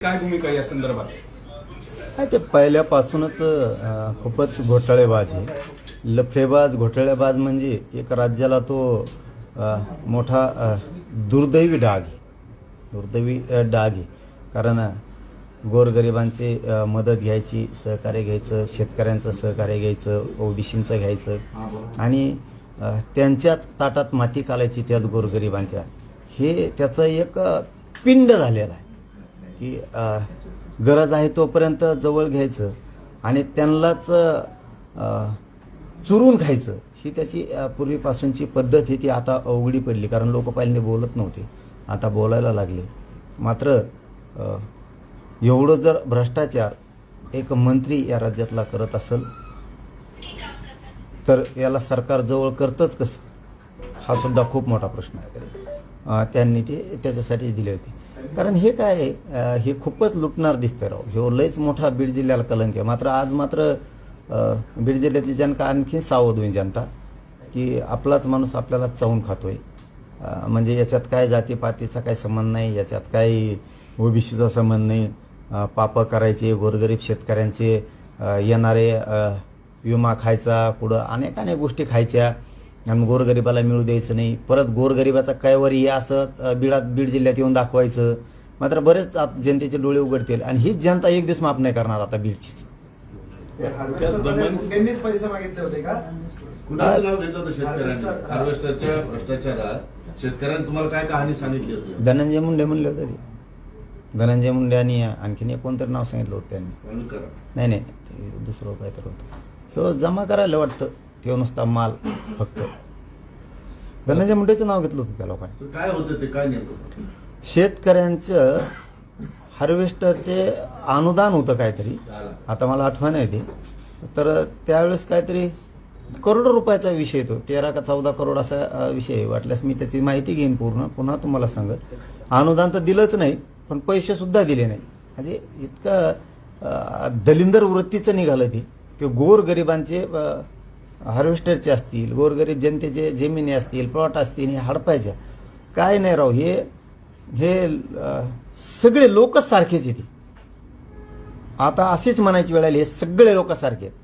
काय भूमिका या संदर्भात? काय ते पहिल्यापासूनच अं, खूपच घोटाळेबाज आहे. लफडेबाज घोटाळेबाज म्हणजे एक राज्याला तो अं, मोठा अं, दुर्दैवी डाग आहे. दुर्दैवी अं, डाग आहे. कारण अं, गोरगरिबांचे अं, मदत घ्यायची सहकार्य घ्यायचं शेतकऱ्यांचं सहकार्य घ्यायचं ओबीसींचं घ्यायचं. आणि अं, त्यांच्याच ताटात माती कालायची त्याच गोरगरिबांच्या. हे त्याचं एक अं, पिंड झालेलं आहे. की गरज आहे तोपर्यंत जवळ घ्यायचं आणि त्यांनाच चुरून खायचं. ही त्याची पूर्वीपासूनची पद्धत ही ती आता अवघडी पडली. कारण लोक पहिल्यांदा बोलत नव्हते. आता बोलायला लागले. मात्र एवढं जर भ्रष्टाचार एक मंत्री या राज्यातला करत असेल तर याला सरकार जवळ करतंच कसं? हा सुद्धा खूप मोठा प्रश्न आहे. त्यांनी ते त्याच्यासाठी दिले होते. कारण हे काय आहे, हे खूपच लुटणार दिसतंय राव. हे लयच मोठा बीड जिल्ह्याला कलंक आहे. मात्र आज मात्र बीड जिल्ह्यातली जनता आणखी सावध होईल जनता की आपलाच माणूस आपल्याला चावून खातोय. म्हणजे याच्यात काय जातीपातीचा काही संबंध नाही याच्यात काही ओबीसीचा संबंध नाही. पापं करायचे गोरगरीब शेतकऱ्यांचे येणारे विमा खायचा पुढं अनेक अनेक गोष्टी खायच्या. आणि गोरगरिबाला मिळू द्यायचं नाही. परत गोरगरिबाचा कैवर हे असं बीडात बीड जिल्ह्यात येऊन दाखवायचं. मात्र बरेच जनतेचे डोळे उघडतील. आणि हीच जनता एक दिवस माफ नाही करणार आता बीडचीच. त्यांनीच पैसे मागितले होते का? कुणाचं नाव घेतलं होतं शेतकऱ्यांनी? हार्वेस्टर. हार्वेस्टरच्या भ्रष्टाचारात शेतकऱ्यांनी तुम्हाला काय कहाणी सांगितली होती? धनंजय मुंडे म्हणले होते ते. धनंजय मुंडे आणि आणखीन एक कोणतरी नाव सांगितलं होतं त्यांनी. नाही नाही दुसरं काहीतरी होतं. हो जमा करायला वाटतं. ते नुसता माल फक्त. धनंजय मुंडेचं नाव घेतलं होतं त्या लोकांनी. काय होतं ते? काय नेमकं? शेतकऱ्यांचं हार्वेस्टरचे अनुदान होतं काहीतरी. आता मला आठवण आहे ते. तर त्यावेळेस काहीतरी करोडो रुपयाचा विषय तो. तेरा का चौदा करोड असा विषय आहे. वाटल्यास मी त्याची माहिती घेईन पूर्ण. पुन्हा तुम्हाला सांगत अनुदान तर दिलंच नाही पण पैसे सुद्धा दिले नाही. म्हणजे इतकं दलिंदर वृत्तीचं निघालं ते. की गोरगरिबांचे हार्वेस्टरचे असतील गोरगरीब जनतेचे जमिनी असतील प्लॉट असतील हे हडपायच्या काय नाही राव हे हे सगळे लोकच सारखेच येते आता असेच म्हणायची वेळ आली हे सगळे लोक सारखे आहेत.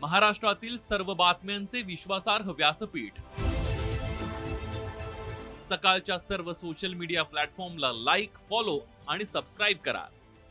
महाराष्ट्रातील सर्व बातम्यांचे विश्वासार्ह व्यासपीठ. सकाळच्या सर्व सोशल मीडिया प्लॅटफॉर्मला लाईक फॉलो आणि सबस्क्राईब करा.